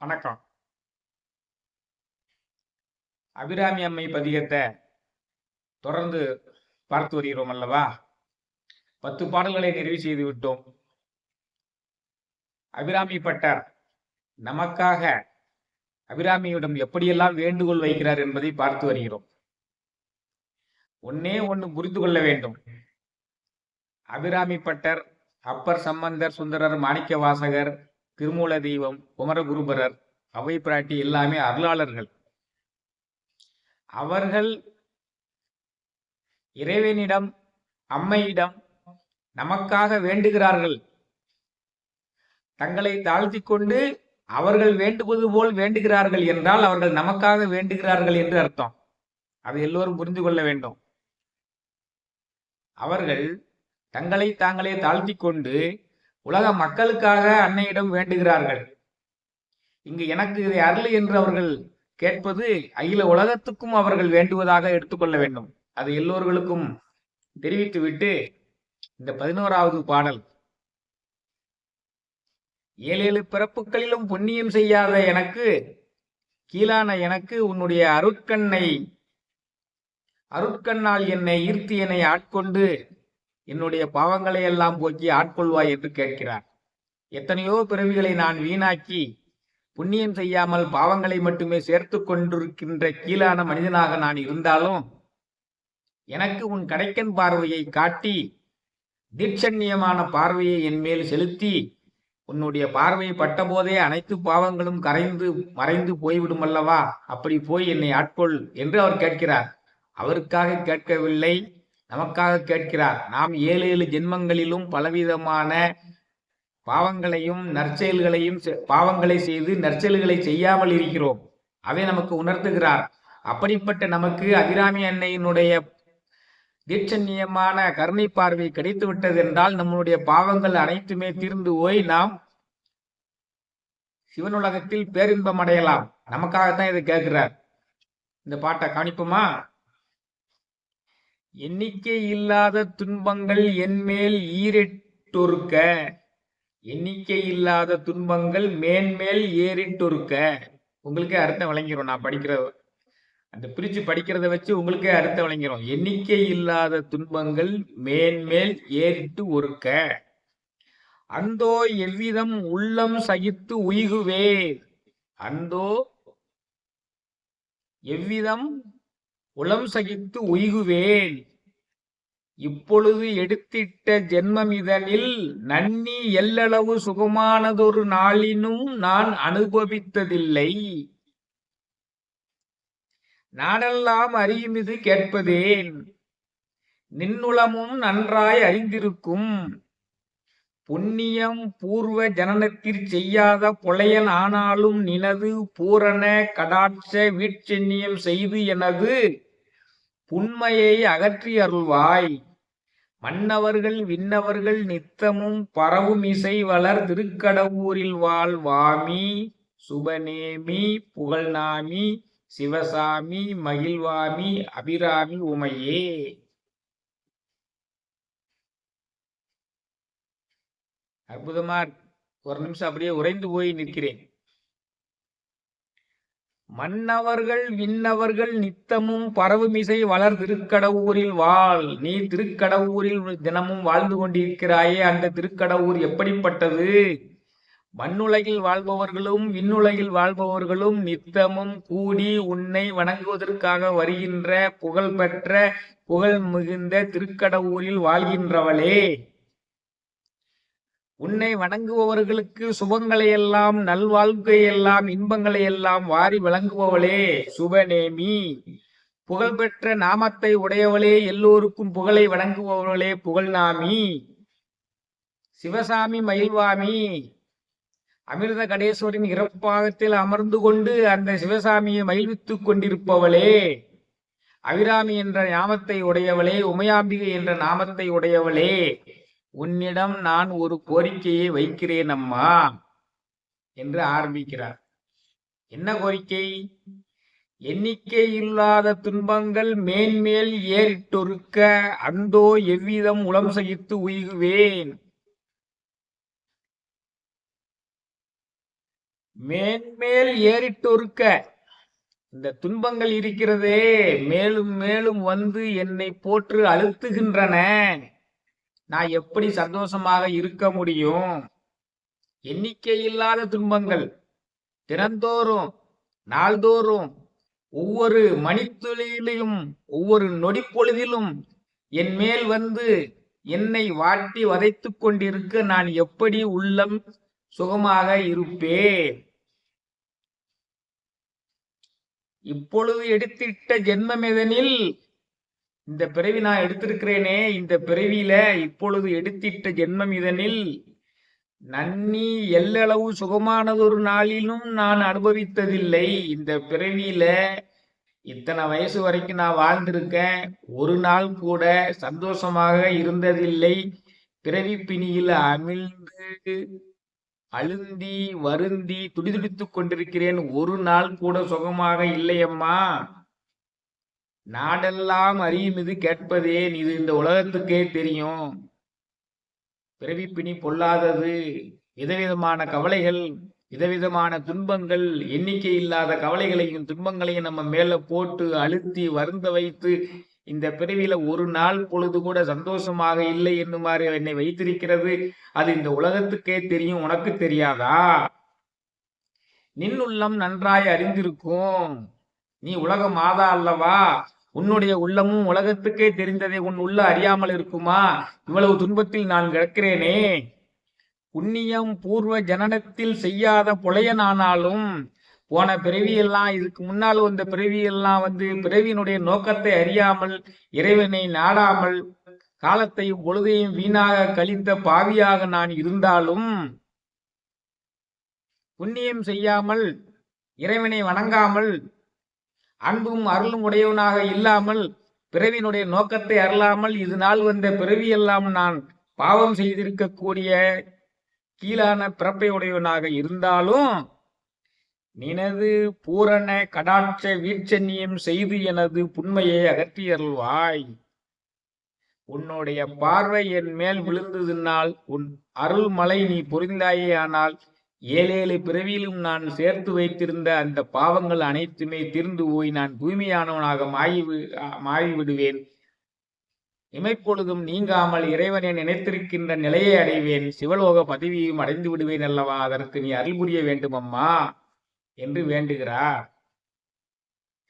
வணக்கம். அபிராமி அம்மை பதிகத்தை தொடர்ந்து பார்த்து வருகிறோம் அல்லவா? பத்து பாடல்களை நிறைவு செய்து விட்டோம். அபிராமி பட்டர் நமக்காக அபிராமியிடம் எப்படியெல்லாம் வேண்டுகோள் வைக்கிறார் என்பதை பார்த்து வருகிறோம். ஒன்னே ஒன்று புரிந்து கொள்ள வேண்டும். அபிராமி பட்டர் அப்பர் சம்பந்தர் சுந்தரர் மாணிக்க வாசகர் திருமூல தெய்வம் குமரகுருபரர் அவை பிராட்டி எல்லாமே அருளாளர்கள். அவர்கள் இறைவனிடம் அம்மையிடம் நமக்காக வேண்டுகிறார்கள். தங்களை தாழ்த்தி கொண்டு அவர்கள் வேண்டுவது போல் வேண்டுகிறார்கள் என்றால் அவர்கள் நமக்காக வேண்டுகிறார்கள் என்று அர்த்தம். அதை எல்லோரும் புரிந்து கொள்ள வேண்டும். அவர்கள் தங்களை தாங்களே தாழ்த்தி கொண்டு உலக மக்களுக்காக அன்னையிடம் வேண்டுகிறார்கள். இங்கு எனக்கு இதை அருள் என்று அவர்கள் கேட்பது அகில உலகத்துக்கும் அவர்கள் வேண்டுவதாக எடுத்துக்கொள்ள வேண்டும். அது எல்லோர்களுக்கும் தெரிவித்துவிட்டு இந்த பதினோராவது பாடல். ஏழு ஏழு பிறப்புகளிலும் புண்ணியம் செய்யாத எனக்கு கீழான எனக்கு உன்னுடைய அருட்கண்ணை அருட்கண்ணால் என்னை ஈர்த்து என்னை ஆட்கொண்டு என்னுடைய பாவங்களை எல்லாம் போக்கி ஆட்கொள்வாய் என்று கேட்கிறார். எத்தனையோ பிறவிகளை நான் வீணாக்கி புண்ணியம் செய்யாமல் பாவங்களை மட்டுமே சேர்த்து கொண்டிருக்கின்ற கீழான மனிதனாக நான் இருந்தாலும் எனக்கு உன் கடைக்கன் பார்வையை காட்டி தீட்சண்யமான பார்வையை என் மேல் செலுத்தி உன்னுடைய பார்வை பட்டபோதே அனைத்து பாவங்களும் கரைந்து மறைந்து போய்விடும் அல்லவா? அப்படி போய் என்னை ஆட்கொள் என்று அவர் கேட்கிறார். அவருக்காக கேட்கவில்லை. நமக்காக கேட்கிறார். நாம் ஏழு ஏழு ஜென்மங்களிலும் பலவிதமான பாவங்களையும் நற்செயல்களையும் பாவங்களை செய்து நற்செயல்களை செய்யாமல் இருக்கிறோம். அதை நமக்கு உணர்த்துகிறார். அப்படிப்பட்ட நமக்கு அபிராமி அன்னையினுடைய தீட்சண்யமான கருணை பார்வை கிடைத்து விட்டது என்றால் நம்மளுடைய பாவங்கள் அனைத்துமே தீர்ந்து போய் நாம் சிவனுலகத்தில் பேரின்பம் அடையலாம். நமக்காகத்தான் இதை கேட்கிறார். இந்த பாட்டை கவனிப்போமா எண்ணிக்கை இல்லாத துன்பங்கள் என்மேல் ஈரிட்டொருக்க. எண்ணிக்கை இல்லாத துன்பங்கள் மேன்மேல் ஏறிட்டொருக்க. உங்களுக்கே அர்த்தம் விளங்கிரும். நான் படிக்கிற அந்த பிரிச்சு படிக்கிறத வச்சு உங்களுக்கே அர்த்தம் விளங்கிரும். எண்ணிக்கை இல்லாத துன்பங்கள் மேன்மேல் ஏறிட்டு ஒருக்க. அந்தோ எவ்விதம் உள்ளம் சகித்து உய்குவே அந்தோ எவ்விதம் உளம் சகித்து உய்குவேன். இப்பொழுது எடுத்திட்ட ஜென்மம் இதனில் நன்னி எல்லளவு சுகமானதொரு நாளினும் நான் அனுபவித்ததில்லை. நாடெல்லாம் அறியுமிது கேட்பதேன். நின்னுளமும் நன்றாய் அறிந்திருக்கும். புண்ணியம் பூர்வ ஜனனத்திற் செய்யாத புலையன் ஆனாலும் நினது பூரண கடாட்ச வீட்சென்னியம் செய்து எனது புண்மையை அகற்றி அருள்வாய். மன்னவர்கள் விண்ணவர்கள் நித்தமும் பரவும் இசை வளர் திருக்கடவூரில் வாழ்வாமி சுபநேமி புகழ்நாமி சிவசாமி மகிழ்வாமி அபிராமி உமையே. அற்புதமா ஒரு நிமிஷம் அப்படியே உறைந்து போய் நிற்கிறேன். மன்னவர்கள் விண்ணவர்கள் நித்தமும் பரவுமிசை வளர் திருக்கடவுரில் வாழ். நீ திருக்கடவுரில் தினமும் வாழ்ந்து கொண்டிருக்கிறாயே அந்த திருக்கடவுர் எப்படிப்பட்டது? மண்ணுலகில் வாழ்பவர்களும் விண்ணுலகில் வாழ்பவர்களும் நித்தமும் கூடி உன்னை வணங்குவதற்காக வருகின்ற புகழ்பெற்ற புகழ் மிகுந்த திருக்கடவுரில் வாழ்கின்றவளே. உன்னை வணங்குபவர்களுக்கு சுபங்களை எல்லாம் நல்வாழ்க்கை எல்லாம் இன்பங்களை எல்லாம் வாரி வழங்குபவளே சுபநேமி. புகழ்பெற்ற நாமத்தை உடையவளே எல்லோருக்கும் புகழை வழங்குபவளே புகழ்நாமி. சிவசாமி மயில்வாமி. அமிர்த கடேஸ்வரின் இறப்பாகத்தில் அமர்ந்து கொண்டு அந்த சிவசாமியை மகிழ்வித்துக் கொண்டிருப்பவளே அபிராமி என்ற நாமத்தை உடையவளே உமையாம்பிகை என்ற நாமத்தை உடையவளே. உன்னிடம் நான் ஒரு கோரிக்கையை வைக்கிறேன் அம்மா என்று ஆரம்பிக்கிறார். என்ன கோரிக்கை? எண்ணிக்கை இல்லாத துன்பங்கள் மேன்மேல் ஏறிட்டொருக்க அந்தோ எவ்விதம் உளம் சகித்து உய்குவேன். மேன்மேல் ஏறிட்டொருக்க இந்த துன்பங்கள் இருக்கிறதே மேலும் மேலும் வந்து என்னை போற்று அழுத்துகின்றன. நான் எப்படி சந்தோஷமாக இருக்க முடியும்? எண்ணிக்கை இல்லாத துன்பங்கள். தினந்தோறும் நாள்தோறும் ஒவ்வொரு மணித்துளியிலும் ஒவ்வொரு நொடி பொழுதிலும் என் மேல் வந்து என்னை வாட்டி வதைத்து கொண்டிருக்க நான் எப்படி உள்ளம் சுகமாக இருப்பேன்? இப்பொழுது எடுத்திட்ட ஜென்மமெதனில் இந்த பிறவி நான் எடுத்திருக்கிறேனே இந்த பிறவியில இப்பொழுது எடுத்திட்ட ஜென்மம் இதனில் நன்னி எல்லளவு சுகமானதொரு நாளிலும் நான் அனுபவித்ததில்லை. இந்த பிறவியில இத்தனை வயசு வரைக்கும் நான் வாழ்ந்திருக்கேன். ஒரு நாள் கூட சந்தோஷமாக இருந்ததில்லை. பிறவி பிணியில் அமிழ்ந்து அழுந்தி வருந்தி துடிதுடித்துக் கொண்டிருக்கிறேன். ஒரு நாள் கூட சுகமாக இல்லையம்மா. நாடெல்லாம் அறியும் இது கேட்பதே இது இந்த உலகத்துக்கே தெரியும். பிறவி பிணி பொல்லாதது விதவிதமான கவலைகள் விதவிதமான துன்பங்கள் எண்ணிக்கை இல்லாத கவலைகளையும் துன்பங்களையும் நம்ம மேல போட்டு அழுத்தி வருந்த வைத்து இந்த பிறவியில ஒரு நாள் பொழுது கூட சந்தோஷமாக இல்லை என்னுமாறு என்னை வைத்திருக்கிறது. அது இந்த உலகத்துக்கே தெரியும் உனக்கு தெரியாதா? நின்னுள்ளம் நன்றாய் அறிந்திருக்கும். நீ உலக மாதா அல்லவா? உன்னுடைய உள்ளமும் உலகத்துக்கே தெரிந்ததை உன் உள்ள அறியாமல் இருக்குமா? இவ்வளவு துன்பத்தில் நான் கிடக்கிறேனே. புண்ணியம் பூர்வ ஜனனத்தில் செய்யாத புலையனானாலும் போன பிறவியெல்லாம் இதுக்கு முன்னால் வந்த பிறவியெல்லாம் வந்து பிறவியினுடைய நோக்கத்தை அறியாமல் இறைவனை நாடாமல் காலத்தையும் பொழுதையும் வீணாக கழிந்த பாவியாக நான் இருந்தாலும் புண்ணியம் செய்யாமல் இறைவனை வணங்காமல் அன்பும் அருளும் உடையவனாக இல்லாமல் பிறவியினுடைய நோக்கத்தை அருளாமல் இது நாள் வந்த பிறவியெல்லாம் நான் பாவம் செய்திருக்கக்கூடிய கீழான பிறப்பை உடையவனாக இருந்தாலும் நினது பூரண கடாட்ச வீட்சண்யம் செய்து எனது புண்மையை அகற்றியருள்வாய் உன்னுடைய பார்வை என் மேல் விழுந்ததுனால் உன் அருள் மலை நீ பொறிந்தாயே ஆனால் ஏழேழு பிறவியிலும் நான் சேர்த்து வைத்திருந்த அந்த பாவங்கள் அனைத்துமே தீர்ந்து போய் நான் தூய்மையானவனாக மாறி மாறிவிடுவேன். இமைப்பொழுதும் நீங்காமல் இறைவனை நினைத்திருக்கின்ற நிலையை அடைவேன். சிவலோக பதவியையும் அடைந்து விடுவேன் அல்லவா? அதற்கு நீ அருள் புரிய வேண்டும் அம்மா என்று வேண்டுகிறார்.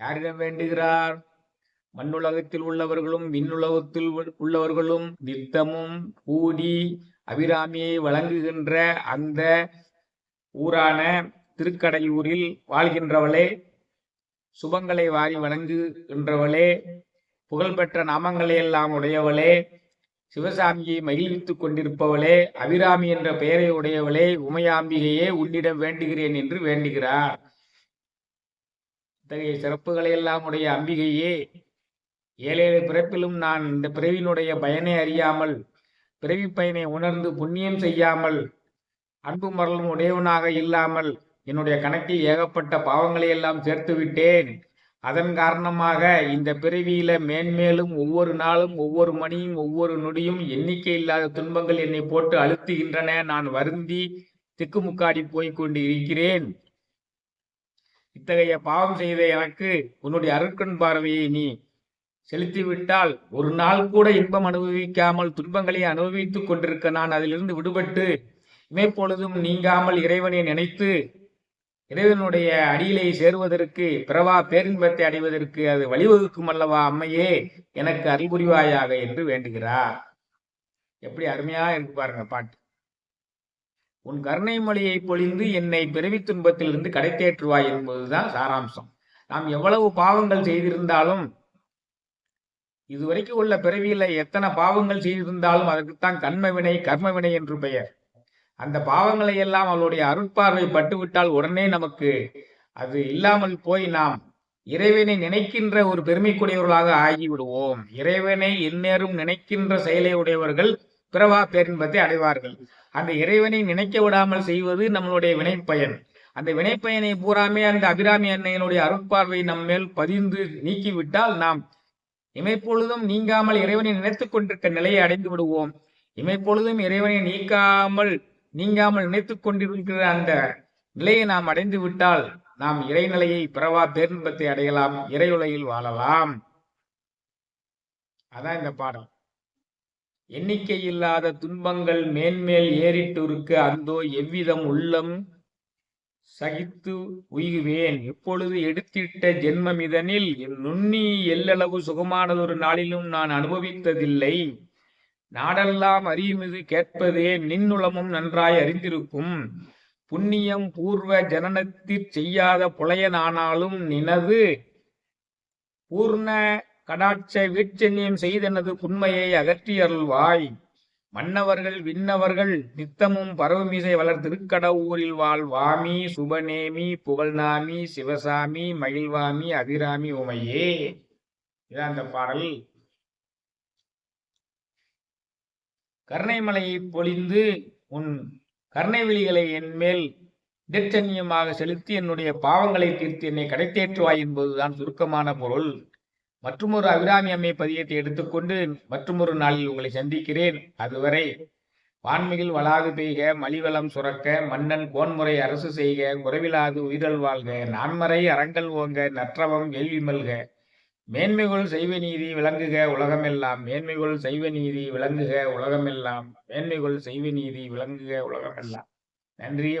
யாரிடம் வேண்டுகிறார்? மண்ணுலகத்தில் உள்ளவர்களும் விண்ணுலகத்தில் உள்ளவர்களும் நித்தமும் கூடி அபிராமியை வழங்குகின்ற அந்த ஊரான திருக்கடையூரில் வாழ்கின்றவளே சுபங்களை வாரி வணங்குகின்றவளே புகழ்பெற்ற நாமங்களை எல்லாம் உடையவளே சிவசாமியை மகிழ்வித்துக் கொண்டிருப்பவளே அபிராமி என்ற பெயரை உடையவளே உமையாம்பிகையே உன்னிடம் வேண்டுகிறேன் என்று வேண்டுகிறார். இத்தகைய சிறப்புகளை எல்லாம் உடைய அம்பிகையே ஏழேழு பிறப்பிலும் நான் இந்த பிறவினுடைய பயனை அறியாமல் பிறவி பயனை உணர்ந்து புண்ணியம் செய்யாமல் அன்பு மரலும் உடையவனாக இல்லாமல் என்னுடைய கணக்கில் ஏகப்பட்ட பாவங்களை எல்லாம் சேர்த்து விட்டேன். அதன் காரணமாக இந்த பிறவியில மேன்மேலும் ஒவ்வொரு நாளும் ஒவ்வொரு மணியும் ஒவ்வொரு நொடியும் எண்ணிக்கை இல்லாத துன்பங்கள் என்னை போட்டு அழுத்துகின்றன. நான் வருந்தி திக்குமுக்காடி போய் கொண்டு இருக்கிறேன். இத்தகைய பாவம் செய்த எனக்கு உன்னுடைய அருட்கண் பார்வையை நீ செலுத்திவிட்டால் ஒரு நாள் கூட இன்பம் அனுபவிக்காமல் துன்பங்களை அனுபவித்துக் கொண்டிருக்க நான் அதிலிருந்து விடுபட்டு இமைப்பொழுதும் நீங்காமல் இறைவனை நினைத்து இறைவனுடைய அடியிலே சேருவதற்கு பிறவா பேரின்பத்தை அடைவதற்கு அது வழிவகுக்கும் அல்லவா அம்மையே? எனக்கு அறிவுரிவாயாக என்று வேண்டுகிறார். எப்படி அருமையா இருக்கு பாருங்க பாட்டு. உன் கருணை மொழியை பொழிந்து என்னை பிறவி துன்பத்திலிருந்து கடை தேற்றுவாய் என்பதுதான் சாராம்சம். நாம் எவ்வளவு பாவங்கள் செய்திருந்தாலும் இதுவரைக்கும் உள்ள பிறவியில எத்தனை பாவங்கள் செய்திருந்தாலும் அதற்குத்தான் கண்ம வினை என்று பெயர். அந்த பாவங்களை எல்லாம் அவளுடைய அருட்பார்வை பட்டுவிட்டால் உடனே நமக்கு அது இல்லாமல் போய் நாம் இறைவனை நினைக்கின்ற ஒரு பெருமைக்குடையவர்களாக ஆகிவிடுவோம். இறைவனை இந்நேரம் நினைக்கின்ற செயலை உடையவர்கள் பிறவா பேரின்பத்தை அடைவார்கள். அந்த இறைவனை நினைக்க விடாமல் செய்வது நம்மளுடைய வினைப்பயன். அந்த வினைப்பயனை பூராமே அந்த அபிராமி அன்னையினுடைய அருட்பார்வை நம் மேல் பதிந்து நீக்கிவிட்டால் நாம் இமைப்பொழுதும் நீங்காமல் இறைவனை நினைத்துக் கொண்டிருக்க நிலையை அடைந்து விடுவோம் இமைப்பொழுதும் இறைவனை நீக்காமல் நீங்காமல் நினைத்துக் கொண்டிருக்கிற அந்த நிலையை நாம் அடைந்து விட்டால் நாம் இறைநிலையை பிறவா பேரின்பத்தை அடையலாம் இறையுலையில் வாழலாம். அதான் இந்த பாடல். எண்ணிக்கை இல்லாத துன்பங்கள் மேன்மேல் ஏறிட்டுருக்க அந்தோ எவ்விதம் உள்ளம் சகித்து உய்குவேன் எப்பொழுது எடுத்திட்ட ஜென்மமிதனில் என் நுண்ணி எல்லளவு சுகமானதொரு நாளிலும் நான் அனுபவித்ததில்லை. நாடெல்லாம் அறியுமிது கேட்பதே நின்னுளமும் நன்றாய் அறிந்திருக்கும். புண்ணியம் பூர்வ ஜனனத்திற் செய்யாத புலையனானாலும் நினது பூர்ண கடாட்ச வீட்சண்யம் செய்தனது புண்மையை அகற்றி அருள்வாய் மன்னவர்கள் விண்ணவர்கள் நித்தமும் பரவமிசை வளர் திருக்கடவுரில் வாழ்வாமி சுபநேமி புகழ்நாமி சிவசாமி மகிழ்வாமி அபிராமி உமையே. இதான் அந்த பாடல். கருணைமலையை பொழிந்து உன் கருணை விழிகளை என்மேல் இடச்சன்யமாக செலுத்தி என்னுடைய பாவங்களை தீர்த்து என்னை கடைத்தேற்றுவாய் என்பதுதான் சுருக்கமான பொருள். மற்றுமொரு அபிராமி அம்மை பதியத்தை எடுத்துக்கொண்டு மற்றுமொரு நாளில் உங்களை சந்திக்கிறேன். அதுவரை வான்மிகில் வளாது பெய்க மலிவளம் சுரக்க மன்னன் கோன்முறை அரசு செய்க குறைவிலாது உயிரல் வாழ்க நான்மறை அறங்கள் ஓங்க நற்றவம் வேள்வி மல்க. மேன்மைகள் செய்வ நீதி விளங்குக உலகமெல்லாம். மேன்மைகள் செய்வ நீதி விளங்குக உலகமெல்லாம். மேன்மைகள் செய்வ நீதி விளங்குக உலகமெல்லாம். நன்றி